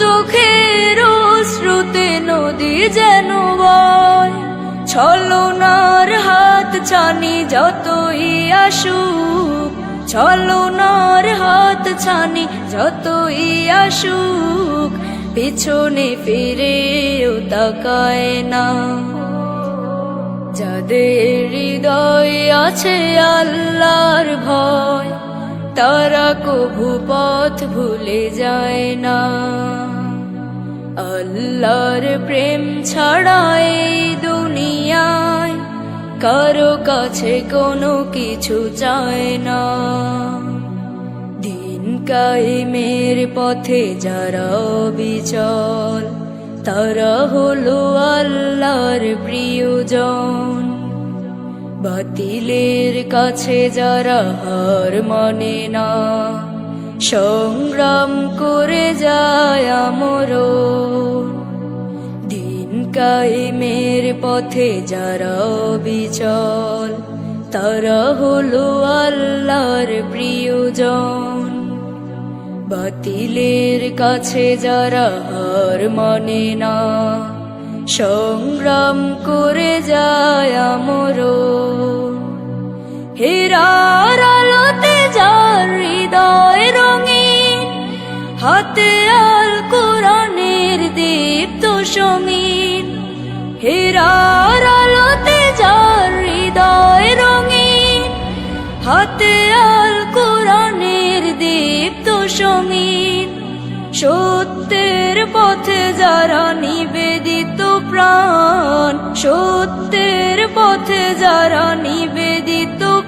চোখের শ্রুতে নদী যেন বয়। ছলনার হাত ছানি যতই আসুক, ছলনার হাত ছানি যতই আসুক, পিছনে ফিরেও তাকায় না। যাদের হৃদয় আছে আল্লাহর ভয়, তারা কভু পথ ভুলে যায় না। আল্লাহর প্রেম ছাড়া দুনিয়ায় কারও কাছে কোনো কিছু চায় না। দিন কায়েমের পথে যারা বিচল তারা হলো আল্লাহর প্রিয়জন। বাতিলের কাছে যারা হার মানে না সংগ্রাম করে যায় আমর দিন কায়েমের পথে যারা বিচল তারা হলো আল্লাহর প্রিয়জন। বাতিলের কাছে যারা হার মানে না, সংগ্রাম করে যায় আমর হেরার আলোতে যার হৃদয় হাতে আল কোরআনের দীপ্ত সমীন হেরার আলোতে যার হৃদয় রঙিন, হাতে আল কোরআনের দীপ্ত সমীন সত্যের পথে যারা নিবেদিত প্রাণ, সত্যের পথে যারা নিবেদিত